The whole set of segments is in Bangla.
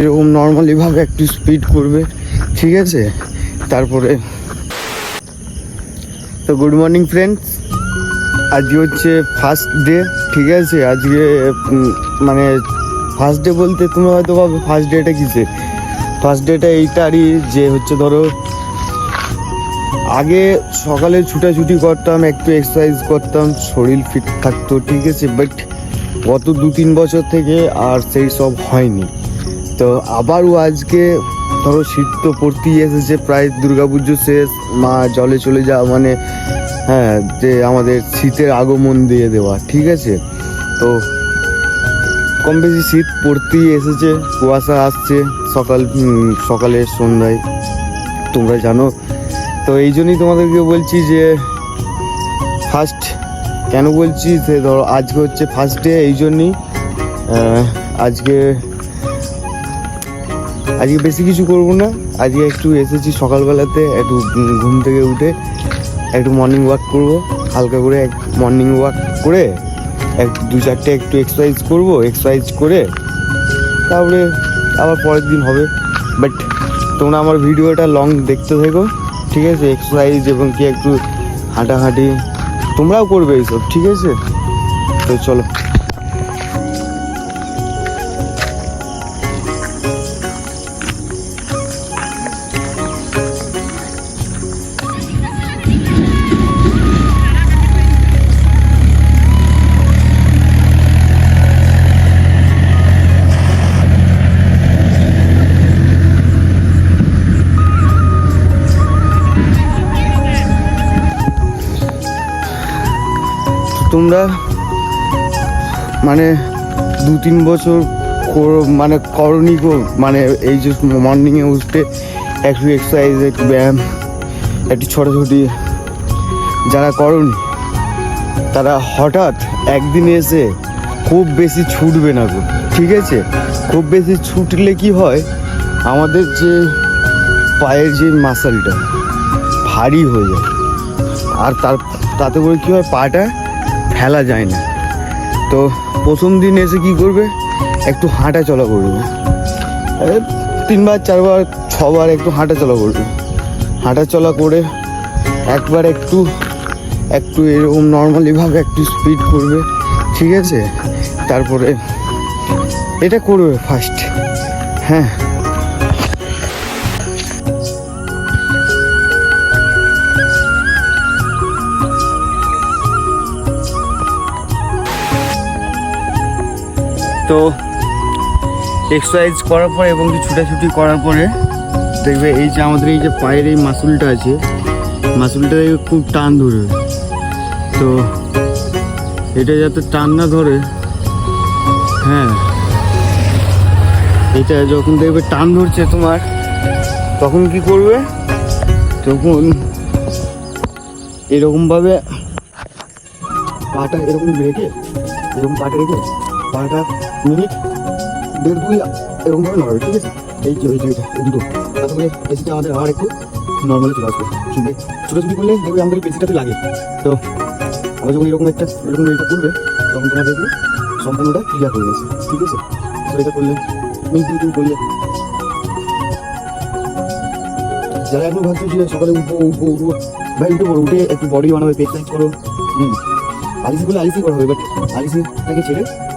এরকম নর্মালিভাবে একটু স্পিড করবে, ঠিক আছে? তারপরে, তো গুড মর্নিং ফ্রেন্ডস আজকে হচ্ছে ফার্স্ট ডে ঠিক আছে? আজকে মানে ফার্স্ট ডে বলতে তুমি হয়তো ভাবে ফার্স্ট ডেটা কিসে ফার্স্ট ডেটা এইটারই যে হচ্ছে ধরো, আগে সকালে ছুটাছুটি করতাম, একটু এক্সারসাইজ করতাম, শরীর ফিট থাকতো, ঠিক আছে? বাট গত দু তিন বছর থেকে আর সেই সব হয়নি। তো আবারও আজকে ধরো শীত তো পড়তেই এসেছে, প্রায় দুর্গাপুজো শেষ, মা জলে চলে যাওয়া মানে হ্যাঁ যে আমাদের শীতের আগমন দিয়ে দেওয়া, ঠিক আছে? তো কম বেশি শীত পড়তেই এসেছে, কুয়াশা আসছে সকাল সকালে সন্ধ্যায়, তোমরা জানো। তো এই জন্যই তোমাদেরকে বলছি যে ফার্স্ট কেন বলছি সে ধরো আজকে হচ্ছে ফার্স্ট ডে এই জন্যই আজকে আজকে বেশি কিছু করব না। আজকে একটু এসেছি সকালবেলাতে, একটু ঘুম থেকে উঠে একটু মর্নিং ওয়াক করব। হালকা করে এক মর্নিং ওয়াক করে এক দু চারটে একটু এক্সারসাইজ করব এক্সারসাইজ করে তারপরে আবার পরের দিন হবে। বাট তোমরা আমার ভিডিওটা লং দেখতে থেকো, ঠিক আছে? এক্সারসাইজ এবং কি একটু হাঁটাহাঁটি তোমরাও করবে এইসব, ঠিক আছে? তো চলো। তোমরা মানে দু তিন বছর মানে করনি মানে এই যে মর্নিংয়ে উঠতে একটু এক্সারসাইজ একটু ব্যায়াম, একটু ছোটাছুটি। যারা করনি, তারা হঠাৎ একদিন এসে খুব বেশি ছুটবে না গো। ঠিক আছে? খুব বেশি ছুটলে কি হয়, আমাদের যে পায়ের যে মাসালটা ভারী হয়ে যায়। আর তার তাতে করে কী হয়, পাটা ফেলা যায় না। তো প্রথম দিন এসে কি করবে? একটু হাঁটা চলা করবে। তিনবার, চারবার, ছবার একটু হাঁটা চলা করবে। হাঁটা চলা করে একবার একটু একটু এরকম নর্মালিভাবে একটু স্পিড করবে, ঠিক আছে? তারপরে এটা করবে ফার্স্ট হ্যাঁ? তো এক্সারসাইজ করার পরে এবং ছুটাছুটি করার পরে দেখবে এই যে আমাদের এই যে পায়ের এই মাসুলটা আছে মাসুলটা খুব টান ধরবে তো এটা যাতে টান না ধরে হ্যাঁ এটা যখন দেখবে টান ধরছে তোমার, তখন কি করবে? তখন এরকমভাবে পাটা এরকম রেখে, এরকম পাটা রেখে পাটা মিনিট, দেড় দুই এরকম ভাবে নড়াবে, ঠিক আছে? এই যে, এই দুটো। তারপরে পেশিটা আমাদের আবার একটু নর্মালি চলে আসবে। শুনবে? ছোটাছুটি করলে দেখবে আমাদের পেশিটাতে লাগে। তো, আমরা যখন এরকম একটা, এরকম এটা করবে, তখন তোমার দেখবে সম্পূর্ণটা ক্লিয়ার হয়ে গেছে, ঠিক আছে? তো এটা করলে মিনিট দুই করলে। যারা এখন ভাবছ যে সকালে উঠবো উঠবো উঠবো, ভাই উঠে পড়ো, উঠে একটু বডি বানাবে পেট সাইজ করো, হুম। আলিসি করলে আলিসি করা হবে বাট আলিসিটাকে ছেড়ে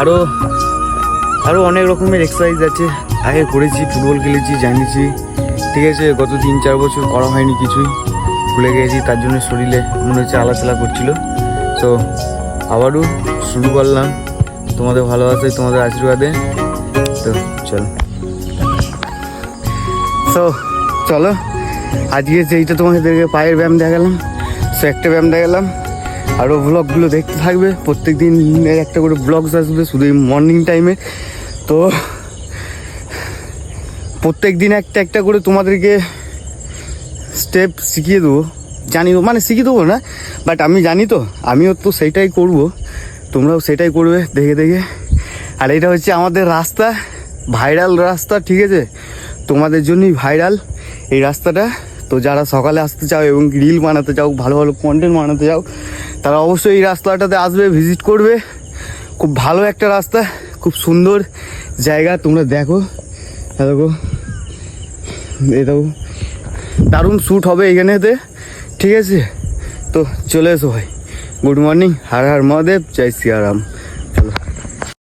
আরও আরও অনেক রকমের এক্সারসাইজ আছে। আগে করেছি, ফুটবল খেলেছি, জানিয়েছি। ঠিক আছে, গত তিন চার বছর করা হয়নি কিছুই। ভুলে গেছি, তার জন্য শরীরে মনে হচ্ছে আলাচালা করছিল। তো আবারও শুরু করলাম। তোমাদের ভালোবাসায় তোমাদের আশীর্বাদে। তো চলো। তো চলো, আজকে যেইটা তোমাদেরকে পায়ের ব্যায়াম দেখালাম, সো একটা ব্যায়াম দেখালাম। আরও ব্লগগুলো দেখতে থাকবে। প্রত্যেক দিনের একটা করে ব্লগস আসবে শুধু এই মর্নিং টাইমে তো প্রত্যেক দিন একটা একটা করে তোমাদেরকে স্টেপ শিখিয়ে দেবো। জানি মানে শিখিয়ে দেবো না বাট আমি জানি তো, আমিও তো সেটাই করব। তোমরাও সেটাই করবে দেখে দেখে। আর এটা হচ্ছে আমাদের রাস্তা ভাইরাল রাস্তা, ঠিক আছে? তোমাদের জন্যই ভাইরাল এই রাস্তাটা। তো যারা সকালে আসতে চাও এবং রিল বানাতে চাও, ভালো ভালো কন্টেন্ট বানাতে চাও, তারা অবশ্যই এই রাস্তাটাতে আসবে ভিজিট করবে। খুব ভালো একটা রাস্তা, খুব সুন্দর জায়গা, তোমরা দেখো। দেখো। এই দেখো। দারুণ শ্যুট হবে এইখানেতে ঠিক আছে? তো চলে এসো ভাই। গুড মর্নিং হার হার মহাদেব, জয় সিয়ারাম